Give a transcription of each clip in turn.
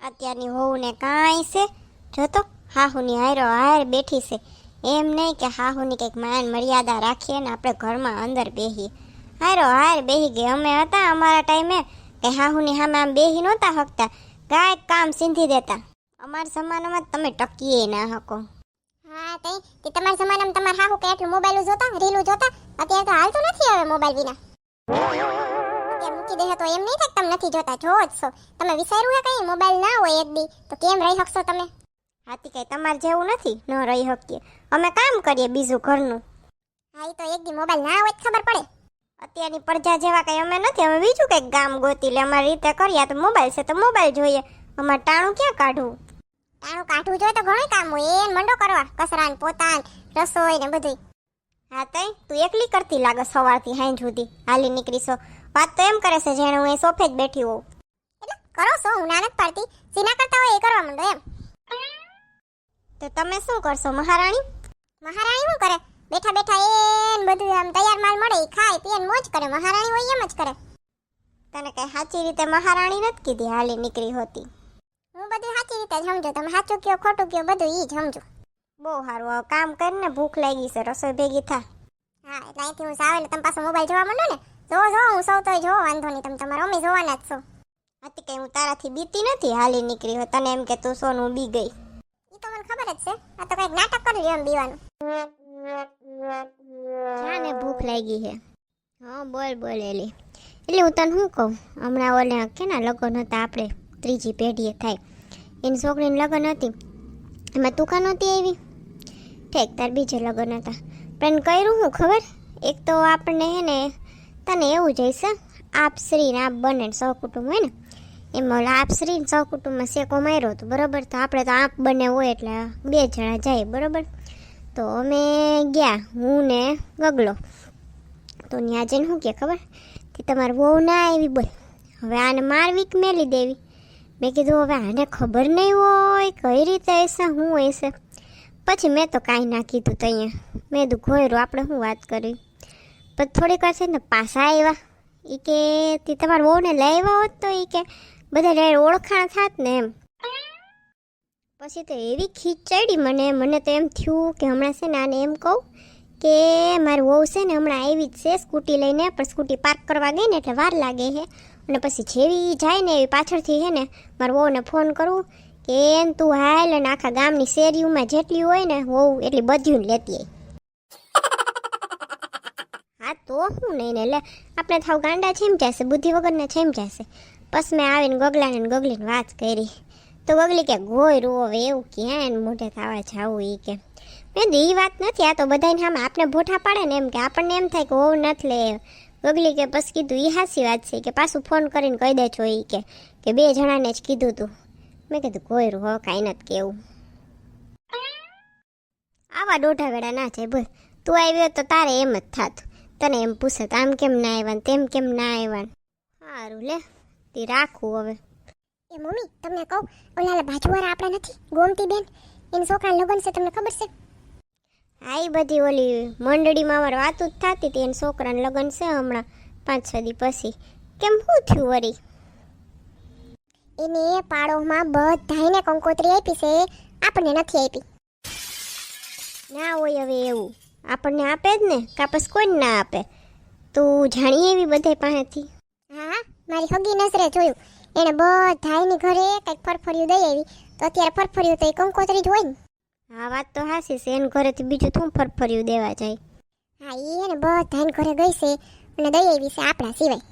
અત્યારની હોવને કાંઈ છે? જોતો હાહુની હાયરો હાર બેઠી છે. એમ નહીં કે હાહુની કંઈક માન મર્યાદા રાખીએ ને આપણે ઘરમાં અંદર બેહીએ. હારો હાર બેહી ગઈ. અમે હતા અમારા ટાઈમે કે હાહુની સામે આમ બેહી નહોતા હકતા. કાંઈક કામ સીંધી દેતા. અમારા જમાનામાં તો તમે ટકીએ ના હકો. હા તે તે તમારા જમાનામાં તમારા હાહુ કે એટલું મોબાઈલ જોતા, રીલું જોતા? અત્યારે તો હાલતું નથી હવે મોબાઈલ વિના. અત્યારે મૂકી દે તો એમ નહીં થાય તમે નથી જોતા? જોવો જ છો. તમે વિચાર્યું હે કંઈ? મોબાઈલ ના હોય એક દી. તો કેમ રહી શકશો તમે? હાથી કઈ તમારે જેવું નથી? ન રહી શકીએ. અમે કામ કરીએ બીજું ઘરનું. હા એ તો એક દી મોબાઈલ ના હોય ખબર પડે. અત્યારની પ્રજા જેવા કંઈ અમે નથી. અમે બીજું કંઈક ગામ ગોતી લે. અમારી રીતે કરીએ. તો મોબાઈલ છે તો મોબાઈલ જોઈએ. અમારે ટાણું ક્યાં કાઢવું? ટાણું કાઢવું જોઈએ તો ઘણું કામ હોય. એ મંડો કરવા. કસરાન પોતાન રસોઈ ને બધું હા, તઈ? તું એકલી કરતી લાગે સવારથી હાઈ સુધી. હાલી નીકળીશો. વાત તો એમ કરે છે જેણે હું એ સોફે જ બેઠી હોઉં. એટલે કરો છો, હું ના નથી પાડતી સીના કરતા હોય એ કરવા માંડો એમ. તો તમે શું કરશો, મહારાણી? મહારાણી શું કરે? બેઠા બેઠા એન બધું આમ તૈયાર માલ મળે એ ખાય, પીએ મોજ કરે, મહારાણી હોય એમ જ કરે. તને કઈ સાચી રીતે મહારાણી નથી કીધી, હાલી નીકળી હોતી. હું બધું સાચી રીતે સમજો, તમે સાચું કયો, ખોટું કયો, બધું ઈ જ સમજો. બહુ સારું હવે કામ કરીને ભૂખ લાગી છે, રસોઈ ભેગી થા હા, એટલે અહીંથી હું સાવ એટલે તમે પાછો મોબાઈલ જોવા માંડો ને? જો જો હું સૌ તોય જો વાંધો નહીં, તમે તમારો મમ્મી જોવાના જ છો. હતી કે હું તારાથી બીતી નથી, હાલી નીકળી હોય તને એમ કે તું સોનું બી ગઈ. ઈ તો મને ખબર જ છે, આ તો કંઈક નાટક કરી લ્યો એમ બીવાનું. જાને ભૂખ લાગી છે હા, બોલ બોલ, એલી. એટલે હું તને શું કહું? હમણાં ઓલે કેના લગ્ન હતા આપણે, ત્રીજી પેઢીએ થાય. એની છોકરીની લગ્ન હતી. એમાં તું કાં નહોતી આવી. ઠેક, તાર બીજે લગ્ન હતા. પણ કર્યું હું ખબર? એક તો આપણને હે ને તને એવું જ હશે, આપ ને આપ બને ને સહકુટુંબ હોય ને, એમાં ઓલા આપશ્રી ને સૌ કુટુંબમાં શેકો માર્યો હતો બરાબર, તો આપણે તો આપ બને હોય એટલે બે જણા જાય, બરાબર? તો અમે ગયા, હું ને ગગલો. તો ત્યાં જઈને શું કે ખબર? કે તમારે વહુ ના આવી બોલ. હવે આને મારવી કે મેલી દેવી. મેં કીધું, હવે આને ખબર નહીં હોય કઈ રીતે હશે શું હશે. પછી મેં તો કાંઈ ના કીધું તો અહીંયા. મેં કીધું, ઘોયરું, આપણે શું વાત કરી? પછી થોડીક વાર છે ને પાછા આવ્યા. એ કે તે તમારા વહુને લઈ આવ્યા હોત તો એ કે બધા ઓળખાણ થાત ને એમ. પછી તો એવી ખીચ ચડી મને મને તો એમ થયું કે હમણાં છે ને આને એમ કહું કે મારી વહુ છે ને હમણાં આવી જ છે સ્કૂટી લઈને, પણ સ્કૂટી પાર્ક કરવા ગઈ ને એટલે વાર લાગે છે. અને પછી જેવી જાય ને એવી પાછળથી છે ને મારી વહુને ફોન કરું કે એમ તું હાલ અને આખા ગામની શેરીઓમાં જેટલી હોય ને વહુ એટલી બધ્યું લેતી હા તો હું નહીં ને એટલે આપણે થાવ ગાંડા છેમ જશે, બુદ્ધિ વગરના છેમ જશે. બસ મેં આવીને ગગલાને ગગલીને વાત કરી. તો ગગલી કે, ગોય રો હવે, એવું ક્યાં મોઢે થવા જાવું એ કે? મેં એ વાત નથી, આ તો બધાને હામે આપણે ભોઠા પાડે ને એમ કે, આપણને એમ થાય કે, હોવ, નથી લે. ગગલી કે, બસ કીધું એ હાસી વાત છે કે, પાછું ફોન કરીને કહી દેજો એ કે કે બે જણાને જ કીધું તું. મેં કીધું કોઈ હવે કાંઈ નથી કેવું. આવા દોઢા વેળા ના છે બોલ. તું આવ્યો તો તારે એમ જ થાત. તને એમ પૂછે તો આમ કેમ ના આવ્યા તેમ કેમ ના આવ્યા સારું લે તે રાખું હવે. એ મમ્મી તમને કહું ઓલા બાજુવાળા આપણા નથી ગોમતી બેન? એની છોકરા લગ્ન છે તમને ખબર છે? આ બધી ઓલી મંડળીમાં અમારે વાતું જ થતી હતી એના છોકરાને લગ્ન છે હમણાં પાંચ છ દી પછી. કેમ શું થયું વળી એને પાડોમાં બધાને કંકોત્રી આપી છે આપણને નથી આપી. ના હોય હવે એવું. આપણને આપે જ ને કાપસ કોઈ ના આપે. તું જાણીએ એવી બધાય પાસેથી. હા મારી હગી નજરે જોયું. એને બધાની ઘરે કંઈક ફરફર્યું દઈ આવી. તો અત્યારે ફરફર્યું તો એ કંકોત્રી જ હોય ને. હા વાત તો હાસી છે એને ઘરેથી બીજું શું ફરફર્યું દેવા જાય. હા એ ને બધાયને ઘરે ગઈ છે અને દઈ આવી છે આપણા સિવાય.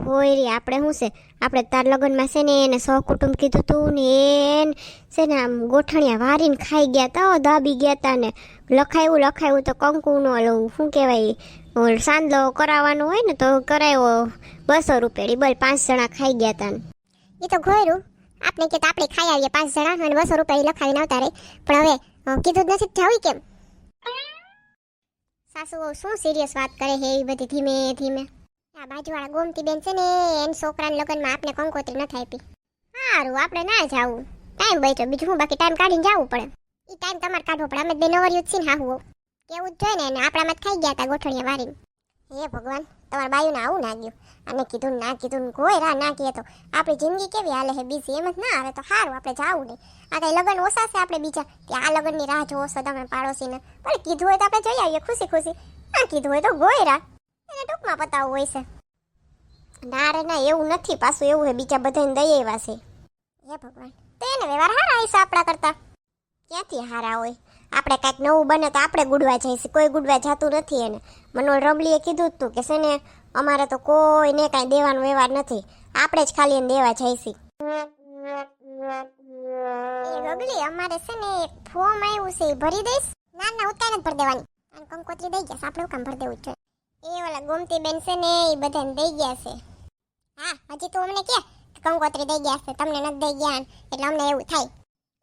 ખોયરી, આપણે શું છે? આપણે તાર લગ્નમાં છે ને એને સહકુટુંબ કીધું તું ને એને છે ને આમ ગોઠણિયા વારીને ખાઈ ગયા તા દાબી ગયા તા ને. લખાયું લખાયું તો કંકુનો ઓલું શું કહેવાય? સાંદલો કરાવવાનો હોય ને તો કરાયો બસો રૂપિયાની. બોલ, પાંચ જણા ખાઈ ગયા તા ને. એ તો ઘોયરું આપણે કે આપણે ખાઈ આવીએ પાંચ જણા અને બસો રૂપિયા લખાવીને આવતા રહી પણ હવે કીધું જ નથી થયું કેમ? સાસુ શું સિરિયસ વાત કરે છે એ બધી ધીમે ધીમે. આ બાજુવાળા ગોમતી બેન છે ને એમ છોકરાના લગ્નમાં આપણે કંકોત્રી નથી આપી. સારું આપણે ના જવું. ટાઈમ બચ્યો, બીજું હું બાકી ટાઈમ કાઢીને જવું પડે. એ ટાઈમ તમારે કાઢવો પડે, અમે બે નવરિયું જ છીએ ને, હાહુઓ. કેવું જ જોઈએ ને અને આપણામાં જ ગયા હતા ગોઠણીયા વારીને હે ભગવાન, તમારા બાયુને આવું ના ગયું. અને કીધું ના કીધું કોઈ રાહ ના કહે તો. આપણી જિંદગી કેવી હાલે છે બીજી એમ જ ના આવે તો સારું આપણે જાવું નહીં. આ કઈ લગ્ન ઓછા છે આપણે બીજા? કે આ લગ્નની રાહ જોવો છો તમે પાડોશીને. પણ કીધું હોય તો આપણે જઈ આવીએ, ખુશી ખુશી. ના કીધું હોય તો ગોયરા. એને ટૂંકમાં પતાવું હોય છે. ના રે, ના, એવું નથી. પાછું એવું હે બીજા બધાને દઈ આવ્યા છે. હે ભગવાન, તો એને વ્યવહાર હારા હશે આપણા કરતા? ક્યાંથી હારા હોય? આપણે કાંઈક નવું બને તો આપણે ગુડવા જઈશું કોઈ ગુડવા જતું નથી એને. મનોલ રમલીએ કીધું હતું કે છે ને, અમારે તો કોઈને કાંઈ દેવાનો વ્યવહાર નથી. આપણે જ ખાલી એને દેવા જઈશું ગગલી અમારે છે ને, એક ફોર્મ આવ્યું છે, એ ભરી દઈશ. ના ના ઉતાર જ ભરી દેવાની. અને કંકોત્રી દઈ ગયા આપણે કામ ભરી દેવું છે એ ઓલા ગોમતી બેન છે ને એ બધાને દઈ ગયા છે. હા, હજી તું અમને કે કંકોત્રી દઈ ગયા છે. તમને નથી દઈ ગયા એટલે અમને એવું થાય.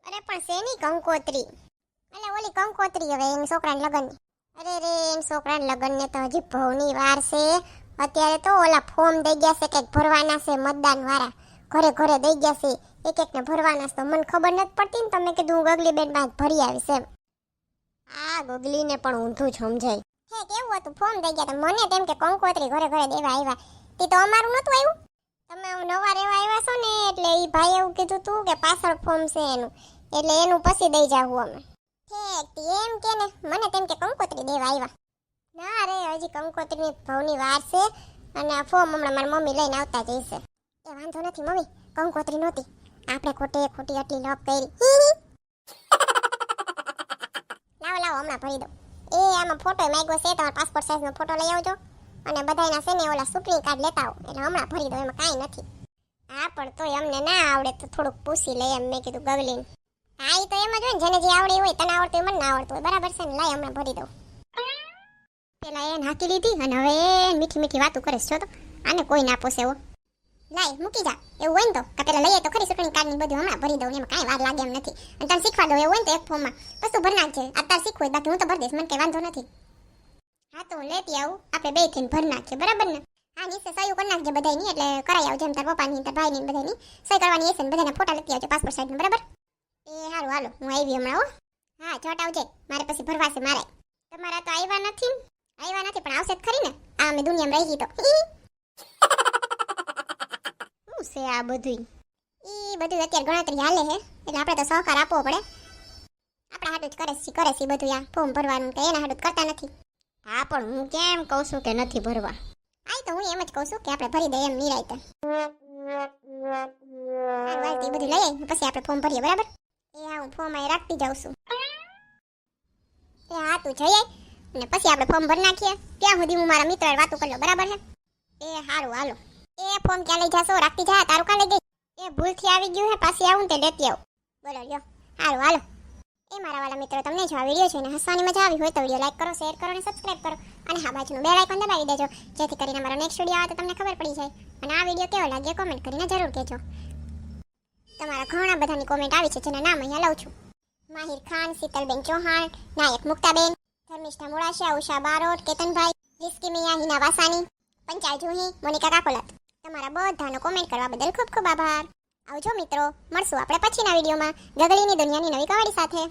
અરે, પણ શેની કંકોત્રી. એટલે ઓલી કંકોત્રી હવે એમ છોકરાને લગ્નની. અરે રે, એની છોકરાને લગ્નને તો હજી ભવની વાર છે. અત્યારે તો ઓલા ફોર્મ દઈ ગયા છે કંઈક ભરવાના છે મતદાન વાળા ઘરે ઘરે દઈ ગયા છે. એક એકને ભરવાના છે તો મને ખબર નથી પડતી ને તમે કીધું હું ગગલી બેન બાદ ભરી આવીશ એમ. આ ગગલીને પણ ઊંધું જ સમજાય. હે, કેવું હતું? ફોર્મ દઈ ગયા મને તેમ કે કંકોત્રી ઘરે ઘરે દેવા આવ્યા. તે તો અમારું નહોતું આવ્યું. તમે હું નવા રહેવા આવ્યા છો ને, એટલે એ ભાઈ એવું કીધું તું કે પાછળ ફોર્મ છે એનું. એટલે એનું પછી દઈ જાવું અમે. ઠેક એમ કે ને, મને તેમ કે કંકોત્રી દેવા આવ્યા. ના રે, હજી કંકોત્રીની ભાવની વાર છે અને આ ફોર્મ હમણાં મારી મમ્મી લઈને આવતા જઈશે એ વાંધો નથી મમ્મી, કંકોત્રી નહોતી. આપણે ખોટે ખોટી આટલી લપ કરી. લાવો લાવો, હમણાં ભરી દઉં. એ આમાં ફોટો માંગ્યો છે, તમારો પાસપોર્ટ સાઇઝનો ફોટો લઈ આવજો. અને બધાયના છે ને ઓલા સુપ્રીમ કાર્ડ લેતા આવો. એટલે હમણાં ભરી દો, એમાં કાંઈ નથી. હા પણ તોય અમને ના આવડે તો થોડુંક પૂછી લઈએ એમ. મેં કીધું ગગલીને. હા એ તો એમ જ ને, જેને જે આવડે હોય, તને આવડતું હોય, મને ના આવડતું હોય. બરાબર છે ને? લઈ હમણાં ભરી દઉં. પેલા એ નાખી લીધી અને હવે મીઠી મીઠી વાતો કરે છો તો. આને કોઈ ના પોસે લાય, મૂકી જા. એવું હોય ને તો? કે પેલા લઈએ તો ખરી ચૂંટણી કાર્ડ બધું હમણાં ભરી દઉં એમાં કાંઈ વાર લાગે એમ નથી. અને તને શીખવા દઉં, એવું હોય ને તો એક ફોર્મમાં. બસ તું નાખજે. અત્યારે શીખવું બાકી હું તો ભરી દઈશ, મને કઈ વાંધો નથી. હા, તો હું લેતી આવું. આપણે બે થઈને ભરી નાખીએ, બરાબર ને? હા, નીચે સહી કરી નાખજે બધાની એટલે કરાઈ આવજો તાર પપ્પાની, તાર ભાઈની બધાની સહી કરવાની હશે બધાના ફોટા લખી આવજો પાસપોર્ટ સાઈઝ બરાબર? એ સારું હાલો, હું આવી હમણાં, હો. હા ચોટ આવજે. મારે પછી ભરવાશે મારે તમારા તો આવ્યા નથી આવ્યા નથી, પણ આવશે જ ખરી ને? આ અમે દુનિયામાં રહી તો. છે આ બધું એ બધું અત્યારે ગણતરી હાલે છે, એટલે આપણે તો સહકાર આપવો પડે. આપણા હાટું કરે છે કરે છે બધું આ. ફોર્મ ભરવાનું કે એના હાટું કરતા નથી. હા, પણ હું કેમ કહું છું કે નથી ભરવા? આ તો હું એમ જ કહું છું કે આપણે ભરી દઈએ એમ નિરાયતે. બધું લઈ આવી પછી આપણે ફોર્મ ભરીએ, બરાબર? એ હા, હું ફોર્મ અહીં રાખતી જાઉં છું. એ હા, તું જઈ આય, અને પછી આપણે ફોર્મ ભરી નાખીએ. ત્યાં સુધી હું મારા મિત્ર વાતો કરી લો બરાબર છે? એ સારું, હાલો. એ ફોન ક્યાં લઈ જાશો? રાખતી જા, તારું કા લઈ ગઈ? એ ભૂલથી આવી ગયું હે, પાછી આવું તે લેતી આવું. બોલો, લ્યો. સારું હાલો. એ મારા વાલા મિત્રો, તમને જો આ વીડિયો છે હસવાની મજા આવી હોય તો વીડિયો લાઈક કરો, શેર કરો અને સબસ્ક્રાઇબ કરો. અને હા, બાજુનું બેલ આઇકન દબાવી દેજો, જેથી કરીને મારો નેક્સ્ટ વીડિયો આવે તો તમને ખબર પડી જાય. અને આ વીડિયો કેવો લાગ્યો કોમેન્ટ કરીને જરૂર કહેજો. તમારા ઘણા બધાની કોમેન્ટ આવી છે, જેના નામ અહીંયા લઉં છું. માહિર ખાન, શીતલબેન ચૌહાણ, નાયક મુક્તાબેન, ધર્મિષ્ઠા મોડાશા ઉષા બારોટ, કેતનભાઈ, રિસ્કી મિયા, હિના વાસાની પંચાલ જુહી, મોનિકા કાકોલત. તમારા બધાનો કોમેન્ટ કરવા બદલ ખૂબ ખૂબ આભાર. આવજો મિત્રો, મળશું આપણે પછીના વિડીયોમાં ગગડીની દુનિયાની નવી કવાડી સાથે.